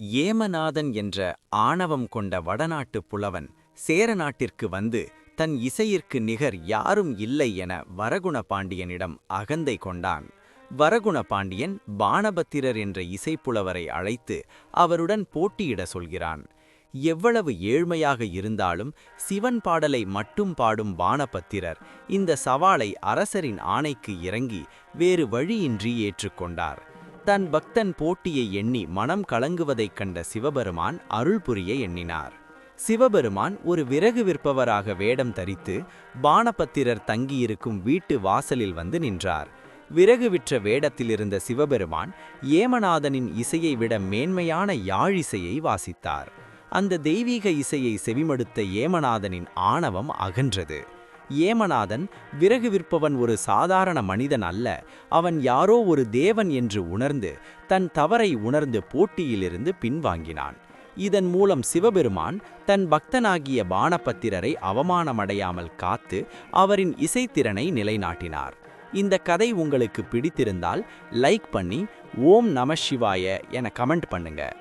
ஏமநாதன் என்ற ஆணவம் கொண்ட வடநாட்டுப் புலவன் சேர நாட்டிற்கு வந்து தன் இசையிற்கு நிகர் யாரும் இல்லை என வரகுண பாண்டியனிடம் அகந்தை கொண்டான். வரகுண பாண்டியன் பானபத்திரர் என்ற இசைப்புலவரை அழைத்து அவருடன் போட்டியிட சொல்கிறான். எவ்வளவு ஏழ்மையாக இருந்தாலும் சிவன் பாடலை மட்டும் பாடும் பானபத்திரர் இந்த சவாலை அரசரின் ஆணைக்கு இறங்கி வேறு வழியின்றி ஏற்றுக்கொண்டார். தன் பக்தன் போட்டியை எண்ணி மனம் கலங்குவதைக் கண்ட சிவபெருமான் அருள் புரிய எண்ணினார். சிவபெருமான் ஒரு விறகு விற்பவராக வேடம் தரித்து பானபத்திரர் தங்கியிருக்கும் வீட்டு வாசலில் வந்து நின்றார். விறகு விற்ற வேடத்திலிருந்த சிவபெருமான் ஏமநாதனின் இசையை விட மேன்மையான யாழிசையை வாசித்தார். அந்த தெய்வீக இசையை செவிமடுத்த ஏமநாதனின் ஆணவம் அகன்றது. ஏமநாதன் விறகு விற்பவன் ஒரு சாதாரண மனிதன் அல்ல. அவன் யாரோ ஒரு தேவன் என்று உணர்ந்து தன் தவறை உணர்ந்து போட்டியிலிருந்து பின்வாங்கினான். இதன் மூலம் சிவபெருமான் தன் பக்தனாகிய பானபத்திரரை அவமானமடையாமல் காத்து அவரின் இசைத்திறனை நிலைநாட்டினார். இந்த கதை உங்களுக்கு பிடித்திருந்தால் லைக் பண்ணி ஓம் நம சிவாய என கமெண்ட் பண்ணுங்க.